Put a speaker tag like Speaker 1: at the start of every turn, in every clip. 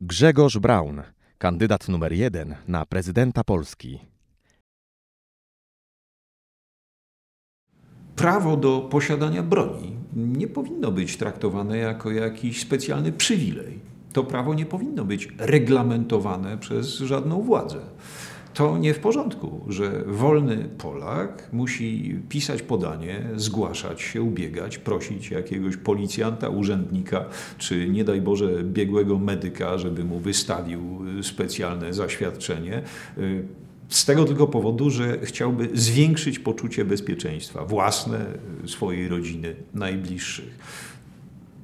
Speaker 1: Grzegorz Braun, kandydat numer jeden na prezydenta Polski.
Speaker 2: Prawo do posiadania broni nie powinno być traktowane jako jakiś specjalny przywilej. To prawo nie powinno być reglamentowane przez żadną władzę to nie w porządku, że wolny Polak musi pisać podanie, zgłaszać się, ubiegać, prosić jakiegoś policjanta, urzędnika, czy nie daj Boże biegłego medyka, żeby mu wystawił specjalne zaświadczenie. Z tego tylko powodu, że chciałby zwiększyć poczucie bezpieczeństwa własne, swojej rodziny, najbliższych.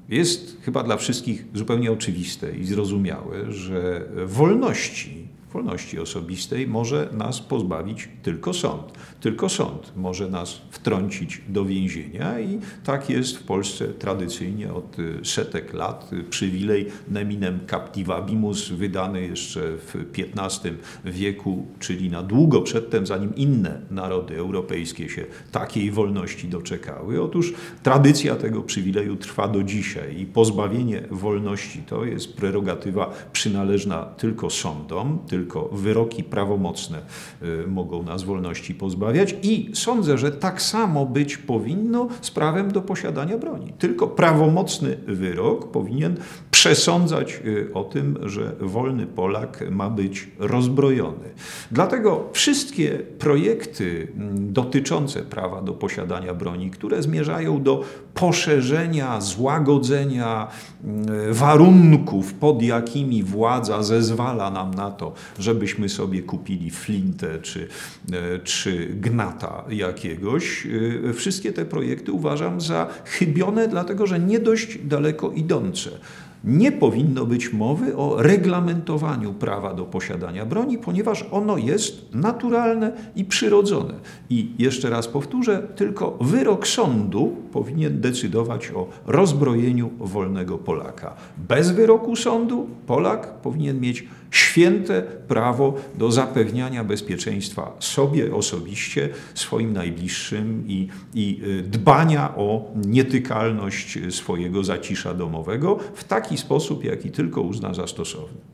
Speaker 2: Jest chyba dla wszystkich zupełnie oczywiste i zrozumiałe, że wolności wolności osobistej może nas pozbawić tylko sąd. Tylko sąd może nas wtrącić do więzienia i tak jest w Polsce tradycyjnie od setek lat. Przywilej neminem captivabimus wydany jeszcze w XV wieku, czyli na długo przedtem, zanim inne narody europejskie się takiej wolności doczekały. Otóż tradycja tego przywileju trwa do dzisiaj i pozbawienie wolności to jest prerogatywa przynależna tylko sądom, tylko tylko wyroki prawomocne y, mogą nas wolności pozbawiać i sądzę, że tak samo być powinno z prawem do posiadania broni. Tylko prawomocny wyrok powinien przesądzać y, o tym, że wolny Polak ma być rozbrojony. Dlatego wszystkie projekty mm, dotyczące prawa do posiadania broni, które zmierzają do poszerzenia, złagodzenia mm, warunków, pod jakimi władza zezwala nam na to, żebyśmy sobie kupili flintę czy, e, czy gnata jakiegoś. E, wszystkie te projekty uważam za chybione, dlatego że nie dość daleko idące nie powinno być mowy o reglamentowaniu prawa do posiadania broni, ponieważ ono jest naturalne i przyrodzone. I jeszcze raz powtórzę, tylko wyrok sądu powinien decydować o rozbrojeniu wolnego Polaka. Bez wyroku sądu Polak powinien mieć święte prawo do zapewniania bezpieczeństwa sobie osobiście, swoim najbliższym i, i y, dbania o nietykalność swojego zacisza domowego w taki sposób, jaki tylko uzna za stosowny.